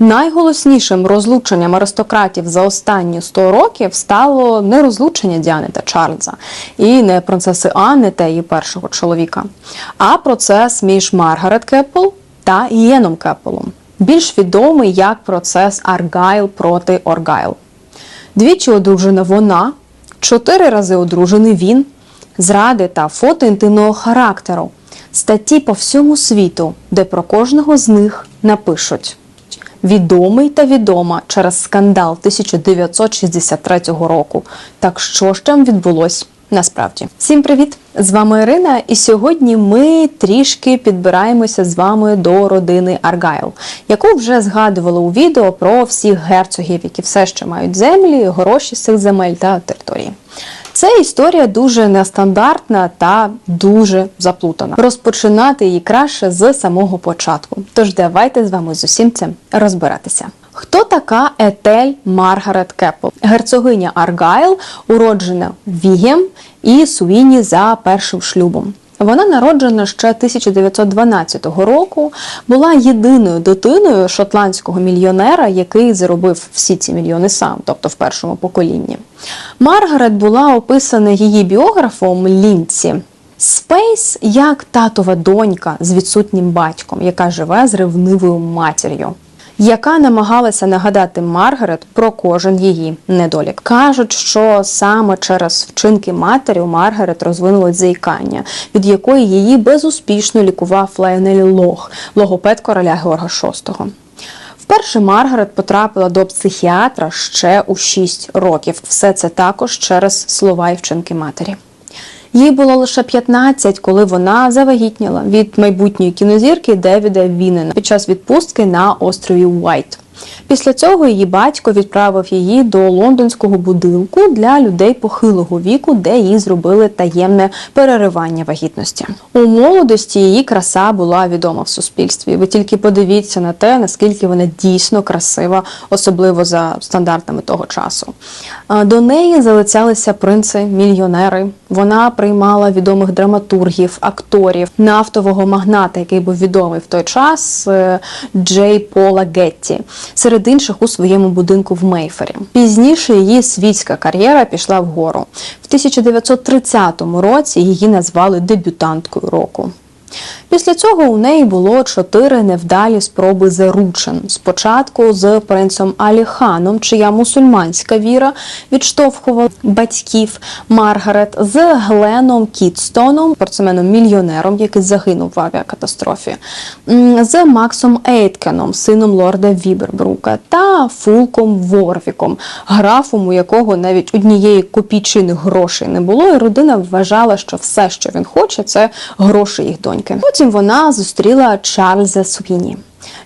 Найголоснішим розлученням аристократів за останні 100 років стало не розлучення Діани та Чарльза і не принцеси Анни та її першого чоловіка, а процес між Маргарет Кеппл та Ієном Кеппелом, більш відомий як процес Аргайл проти Оргайл. Двічі одружена вона, чотири рази одружений він, зради та фото інтимного характеру, статті по всьому світу, де про кожного з них напишуть. Відомий та відома через скандал 1963 року. Так що ж там відбулось насправді? Всім привіт! З вами Ірина, і сьогодні ми трішки підбираємося з вами до родини Аргайл, яку вже згадували у відео про всіх герцогів, які все ще мають землі, гроші з цих земель та території. Це історія дуже нестандартна та дуже заплутана. Розпочинати її краще з самого початку. Тож давайте з вами з усім цим розбиратися. Хто така Етель Маргарет Кепл? Герцогиня Аргайл, уроджена Вігем і Суїні за першим шлюбом. Вона народжена ще 1912 року, була єдиною дитиною шотландського мільйонера, який заробив всі ці мільйони сам, тобто в першому поколінні. Маргарет була описана її біографом Лінці. Спейс як татова донька з відсутнім батьком, яка живе з ревнивою матір'ю. Яка намагалася нагадати Маргарет про кожен її недолік. Кажуть, що саме через вчинки матері у Маргарет розвинулось заїкання, від якої її безуспішно лікував Лайонель Лох, логопед короля Георга VI. Вперше Маргарет потрапила до психіатра ще у 6 років. Все це також через слова і вчинки матері. Їй було лише 15, коли вона завагітніла від майбутньої кінозірки Девіда Вінена під час відпустки на острові Уайт. Після цього її батько відправив її до лондонського будинку для людей похилого віку, де їй зробили таємне переривання вагітності. У молодості її краса була відома в суспільстві. Ви тільки подивіться на те, наскільки вона дійсно красива, особливо за стандартами того часу. До неї залицялися принци, мільйонери. Вона приймала відомих драматургів, акторів, нафтового магната, який був відомий в той час, е, Джей Пола Гетті серед інших у своєму будинку в Мейфері. Пізніше її світська кар'єра пішла вгору. В 1930 році її назвали дебютанткою року. Після цього у неї було чотири невдалі спроби заручин. Спочатку з принцем Аліханом, чия мусульманська віра відштовхувала батьків Маргарет, з Гленом Кітстоном, спортсменом-мільйонером, який загинув в авіакатастрофі, з Максом Ейткеном, сином лорда Вібербрука, та Фулком Ворвіком, графом, у якого навіть однієї копійчини грошей не було, і родина вважала, що все, що він хоче, це гроші їх доньки. Потім вона зустріла Чарльза Суїні.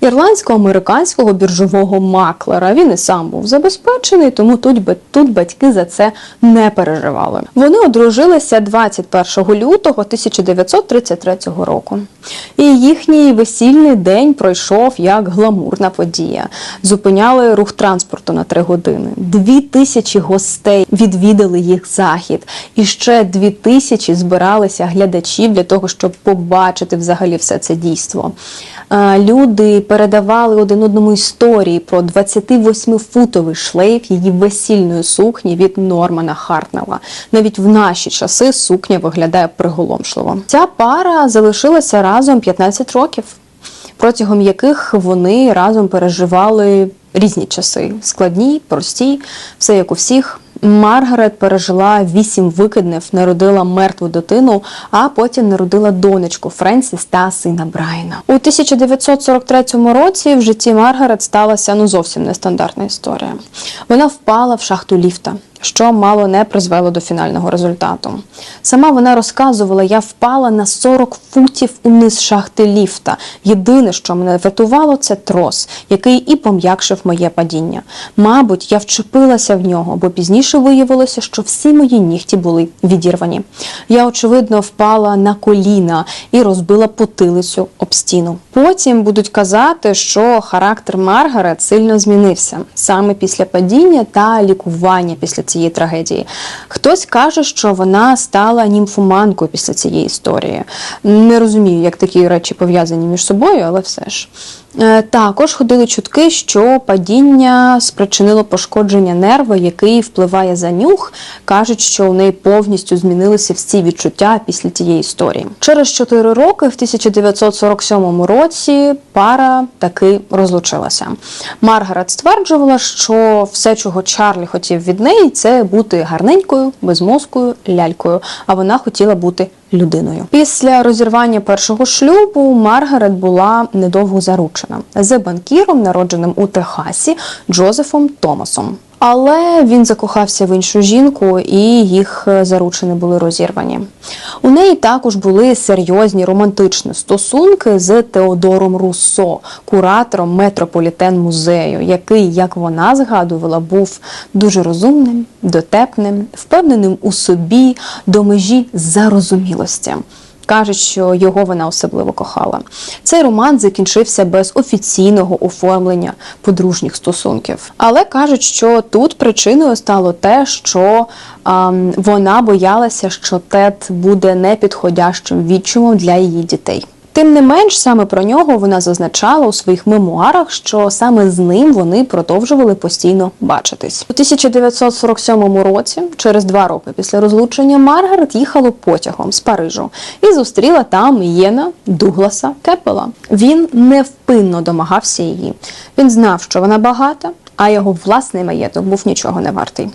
Ірландсько-американського біржового маклера він і сам був забезпечений, тому тут, тут батьки за це не переживали. Вони одружилися 21 лютого 1933 року. І їхній весільний день пройшов як гламурна подія. Зупиняли рух транспорту на три години. Дві тисячі гостей відвідали їх захід, і ще дві тисячі збиралися глядачів для того, щоб побачити взагалі все це дійство. Е, Люди передавали один одному історії про 28-футовий шлейф її весільної сукні від Нормана Хартнелла. Навіть в наші часи сукня виглядає приголомшливо. Ця пара залишилася разом 15 років, протягом яких вони разом переживали різні часи: складні, прості, все як у всіх. Маргарет пережила вісім викиднів, народила мертву дитину, а потім народила донечку Френсіс та сина Брайана. У 1943 році в житті Маргарет сталася ну зовсім нестандартна історія. Вона впала в шахту ліфта. Що мало не призвело до фінального результату. Сама вона розказувала: я впала на 40 футів униз шахти ліфта. Єдине, що мене врятувало, це трос, який і пом'якшив моє падіння. Мабуть, я вчепилася в нього, бо пізніше виявилося, що всі мої нігті були відірвані. Я, очевидно, впала на коліна і розбила потилицю об стіну. Потім будуть казати, що характер Маргарет сильно змінився саме після падіння та лікування після цієї трагедії. Хтось каже, що вона стала німфоманкою після цієї історії. Не розумію, як такі речі пов'язані між собою, але все ж. Е, Також ходили чутки, що падіння спричинило пошкодження нерва, який впливає за нюх. Кажуть, що у неї повністю змінилися всі відчуття після тієї історії. Через 4 роки, в 1947 році, пара таки розлучилася. Маргарет стверджувала, що все, чого Чарлі хотів від неї, це бути гарненькою, безмозкою лялькою. А вона хотіла бути людиною. Після розірвання першого шлюбу Маргарет була недовго заручена з банкіром, народженим у Техасі Джозефом Томасом. Але він закохався в іншу жінку, і їх е, заручини були розірвані. У неї також були серйозні романтичні стосунки з Теодором Руссо, куратором метрополітен музею, який, як вона згадувала, був дуже розумним, дотепним, впевненим у собі до межі зарозумілості. Кажуть, що його вона особливо кохала. Цей роман закінчився без офіційного оформлення подружніх стосунків. Але кажуть, що тут причиною стало те, що ем, вона боялася, що Тед буде непідходящим відчимом для її дітей. Тим не менш, саме про нього вона зазначала у своїх мемуарах, що саме з ним вони продовжували постійно бачитись. У 1947 році, через два роки після розлучення, Маргарет їхала потягом з Парижу і зустріла там Єна Дугласа Кепела. Він невпинно домагався її. Він знав, що вона багата, а його власний маєток був нічого не вартий.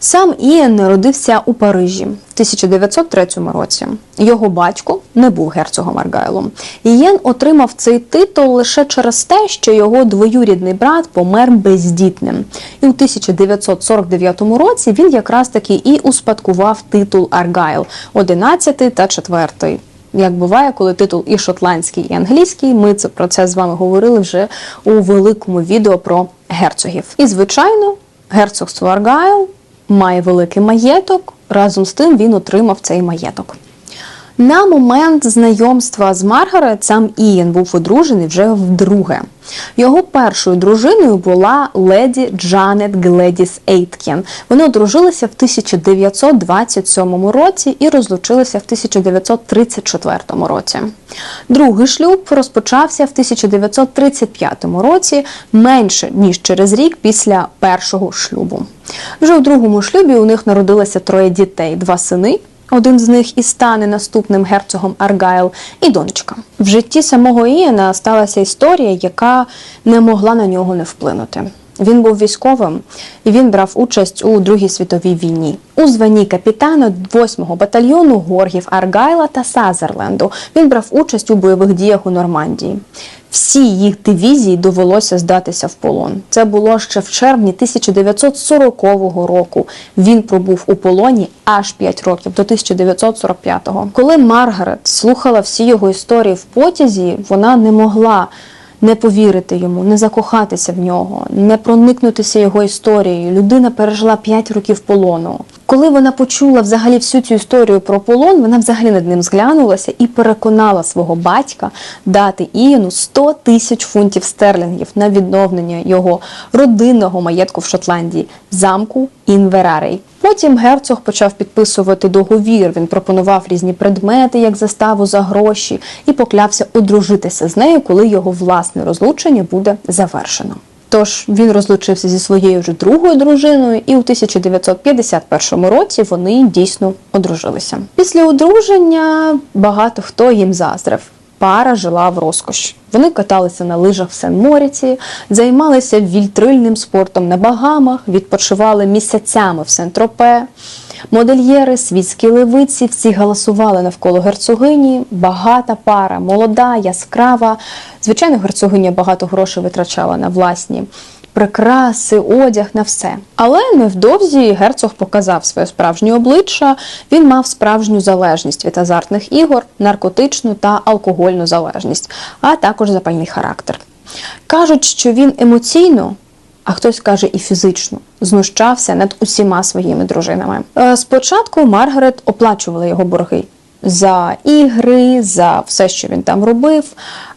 Сам Ієн народився у Парижі в 1903 році. Його батько не був герцогом Аргайлом. Ієн отримав цей титул лише через те, що його двоюрідний брат помер бездітним. І у 1949 році він якраз таки і успадкував титул Аргайл 11 та 4. Як буває, коли титул і шотландський, і англійський, ми це про це з вами говорили вже у великому відео про герцогів. І звичайно, герцогство Аргайл має великий маєток. Разом з тим він отримав цей маєток. На момент знайомства з Маргарет сам Ієн був одружений вже вдруге. Його першою дружиною була леді Джанет Гледіс Ейткен. Вони одружилися в 1927 році і розлучилися в 1934 році. Другий шлюб розпочався в 1935 році, менше ніж через рік після першого шлюбу. Вже у другому шлюбі у них народилося троє дітей: два сини. Один з них і стане наступним герцогом Аргайл, і донечка. В житті самого Іена сталася історія, яка не могла на нього не вплинути. Він був військовим і він брав участь у Другій світовій війні. У званні капітана 8-го батальйону горгів Аргайла та Сазерленду. Він брав участь у бойових діях у Нормандії. Всі їх дивізії довелося здатися в полон. Це було ще в червні 1940 року. Він пробув у полоні аж 5 років до 1945-го. Коли Маргарет слухала всі його історії в потязі, вона не могла не повірити йому, не закохатися в нього, не проникнутися його історією. Людина пережила 5 років полону. Коли вона почула взагалі всю цю історію про полон, вона взагалі над ним зглянулася і переконала свого батька дати Ієну 100 тисяч фунтів стерлінгів на відновлення його родинного маєтку в Шотландії, замку Інверарей. Потім герцог почав підписувати договір. Він пропонував різні предмети, як заставу за гроші, і поклявся одружитися з нею, коли його власне розлучення буде завершено. Тож він розлучився зі своєю вже другою дружиною, і у 1951 році вони дійсно одружилися. Після одруження багато хто їм заздрив. Пара жила в розкоші. Вони каталися на лижах в Сен-Моріці, займалися вільтрильним спортом на Багамах, відпочивали місяцями в Сен-Тропе. Модельєри, світські левиці, всі галасували навколо герцогині. Багата пара, молода, яскрава. Звичайно, герцогиня багато грошей витрачала на власні прикраси, одяг на все. Але невдовзі герцог показав своє справжнє обличчя. Він мав справжню залежність від азартних ігор, наркотичну та алкогольну залежність, а також запальний характер. Кажуть, що він емоційно. А хтось каже і фізично знущався над усіма своїми дружинами. Е, Спочатку Маргарет оплачувала його борги за ігри, за все, що він там робив,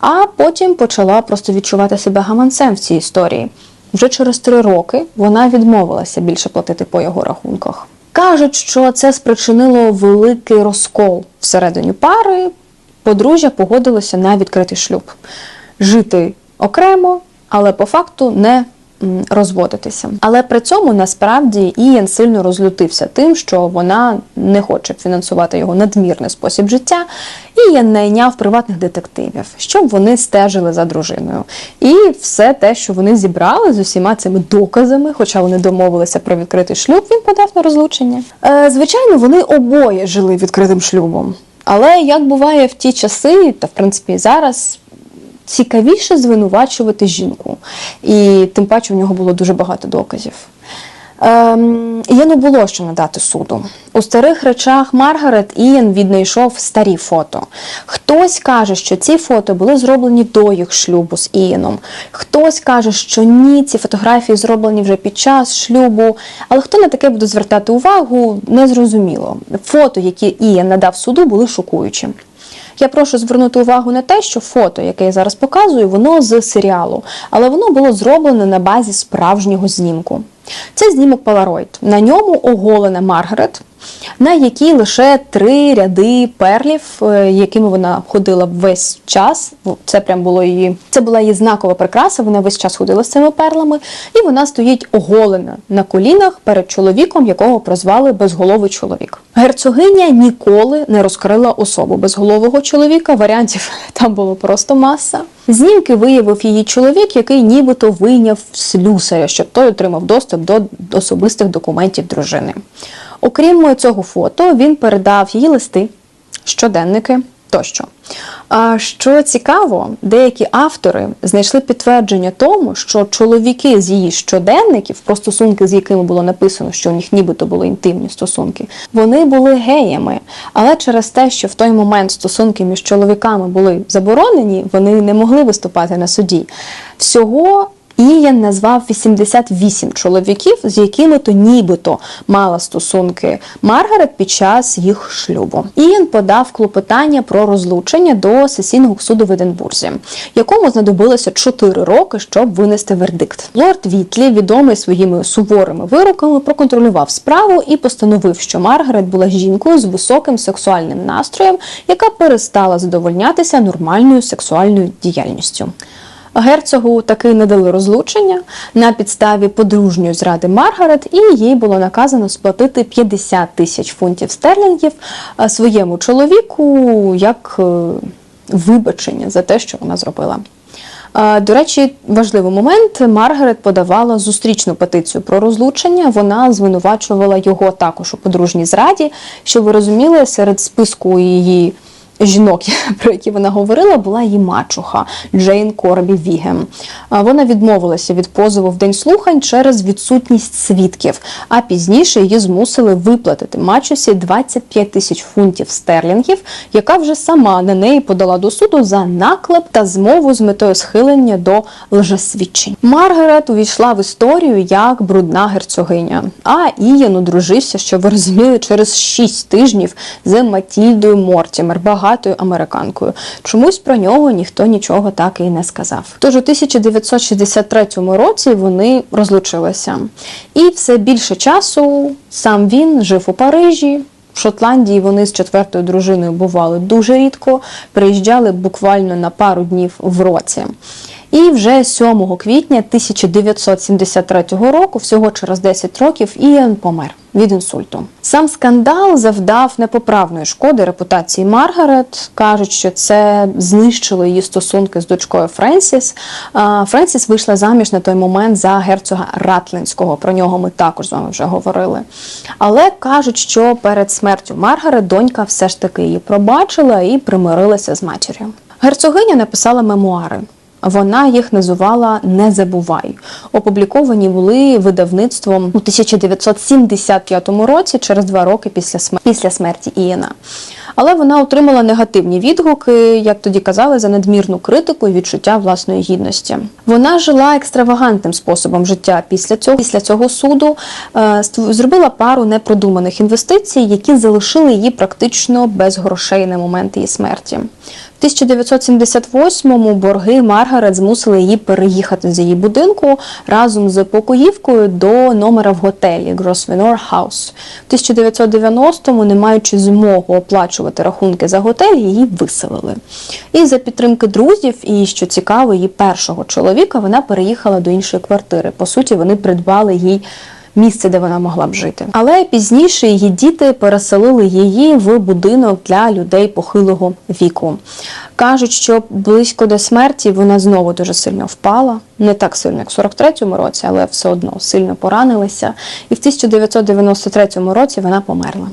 а потім почала просто відчувати себе гаманцем в цій історії. Вже через три роки вона відмовилася більше платити по його рахунках. Кажуть, що це спричинило великий розкол всередині пари. Подружжя погодилося на відкритий шлюб. Жити окремо, але по факту не розводитися. Але при цьому насправді Ієн сильно розлютився тим, що вона не хоче фінансувати його надмірний спосіб життя. Ієн найняв приватних детективів, щоб вони стежили за дружиною. І все те, що вони зібрали з усіма цими доказами, хоча вони домовилися про відкритий шлюб, він подав на розлучення. Е, звичайно, вони обоє жили відкритим шлюбом. Але як буває в ті часи, та в принципі і зараз, цікавіше звинувачувати жінку. І тим паче в нього було дуже багато доказів. Ем, Ієну було що надати суду. У старих речах Маргарет Ієн віднайшов старі фото. Хтось каже, що ці фото були зроблені до їх шлюбу з Ієном. Хтось каже, що ні, ці фотографії зроблені вже під час шлюбу. Але хто на таке буде звертати увагу, незрозуміло. Фото, які Ієн надав суду, були шокуючі. Я прошу звернути увагу на те, що фото, яке я зараз показую, воно з серіалу, але воно було зроблене на базі справжнього знімку. Це знімок Polaroid. На ньому оголена Маргарет, на якій лише три ряди перлів, е, якими вона ходила весь час. Це прям було її. Це була її знакова прикраса. Вона весь час ходила з цими перлами, і вона стоїть оголена на колінах перед чоловіком, якого прозвали безголовий чоловік. Герцогиня ніколи не розкрила особу безголового чоловіка. Варіантів там було просто маса. Знімки виявив її чоловік, який нібито вийняв слюсаря, щоб той отримав доступ до особистих документів дружини. Окрім цього фото, він передав її листи, щоденники тощо. А що цікаво, деякі автори знайшли підтвердження тому, що чоловіки з її щоденників, про стосунки, з якими було написано, що у них нібито були інтимні стосунки, вони були геями. Але через те, що в той момент стосунки між чоловіками були заборонені, вони не могли виступати на суді. Всього Ієн назвав 88 чоловіків, з якими то нібито мала стосунки Маргарет під час їх шлюбу. Ієн подав клопотання про розлучення до сесійного суду в Единбурзі, якому знадобилося 4 роки, щоб винести вердикт. Лорд Вітлі, відомий своїми суворими вироками, проконтролював справу і постановив, що Маргарет була жінкою з високим сексуальним настроєм, яка перестала задовольнятися нормальною сексуальною діяльністю. Герцогу таки не дали розлучення на підставі подружньої зради Маргарет, і їй було наказано сплатити 50 тисяч фунтів стерлінгів е, своєму чоловіку як е, вибачення за те, що вона зробила. Е, До речі, важливий момент. Маргарет подавала зустрічну петицію про розлучення. Вона звинувачувала його також у подружній зраді. Що ви розуміли, серед списку її жінок, про які вона говорила, була її мачуха Джейн Корбі Вігем. Вона відмовилася від позову в день слухань через відсутність свідків, а пізніше її змусили виплатити мачусі 25 тисяч фунтів стерлінгів, яка вже сама на неї подала до суду за наклеп та змову з метою схилення до лжесвідчень. Маргарет увійшла в історію як брудна герцогиня, а Ієн одружився, що ви розуміли, через 6 тижнів з Матільдою Мортімер, багатою американкою. Чомусь про нього ніхто нічого так і не сказав. Тож у 1963 році вони розлучилися, і все більше часу сам він жив у Парижі. В Шотландії вони з четвертою дружиною бували дуже рідко, приїжджали буквально на пару днів в році. І вже 7 квітня 1973 року, всього через 10 років, Іан помер від інсульту. Сам скандал завдав непоправної шкоди репутації Маргарет. кажуть, що це знищило її стосунки з дочкою Френсіс. Френсіс вийшла заміж на той момент за герцога Ратлинського. Про нього ми також з вами вже говорили. Але кажуть, що перед смертю Маргарет донька все ж таки її пробачила і примирилася з матір'ю. Герцогиня написала мемуари. Вона їх називала Не забувай. Опубліковані були видавництвом у 1975 році, через два роки після смер- після смерті Ієна. Але вона отримала негативні відгуки, як тоді казали, за надмірну критику і відчуття власної гідності. Вона жила екстравагантним способом життя після цього. Після цього суду е, зробила пару непродуманих інвестицій, які залишили її практично без грошей на момент її смерті. В 1978-му борги Маргарет змусили її переїхати з її будинку разом з покоївкою до номера в готелі Grosvenor House. В 1990-му, не маючи змогу оплачувати рахунки за готель, її виселили. І за підтримки друзів, і що цікаво, її першого чоловіка вона переїхала до іншої квартири. По суті, вони придбали їй місце, де вона могла б жити. Але пізніше її діти переселили її в будинок для людей похилого віку. Кажуть, що близько до смерті вона знову дуже сильно впала, не так сильно, як в 43-му році, але все одно сильно поранилася. І в 1993 році вона померла.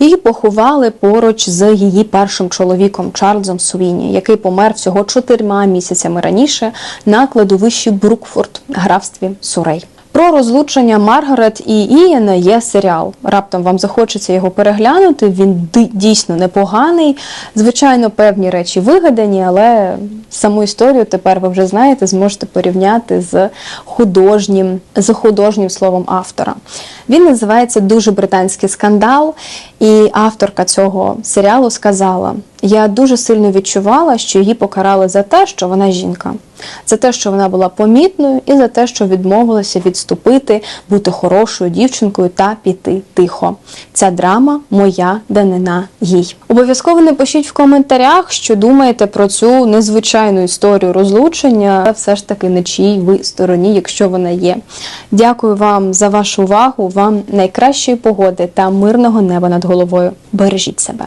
Її поховали поруч з її першим чоловіком Чарльзом Суїні, який помер всього чотирма місяцями раніше на кладовищі Брукфорд, графстві Сурей. Про розлучення Маргарет і Ієна є серіал. Раптом вам захочеться його переглянути. Він дійсно непоганий. Звичайно, певні речі вигадані, але саму історію тепер ви вже знаєте, зможете порівняти з художнім, з художнім словом автора. Він називається Дуже британський скандал, і авторка цього серіалу сказала: Я дуже сильно відчувала, що її покарали за те, що вона жінка, за те, що вона була помітною, і за те, що відмовилася відступити, бути хорошою дівчинкою та піти тихо. Ця драма моя данина їй. Обов'язково напишіть в коментарях, що думаєте про цю незвичайну історію розлучення, але все ж таки на чиїй ви стороні, якщо вона є. Дякую вам за вашу увагу. Вам найкращої погоди та мирного неба над головою. Бережіть себе.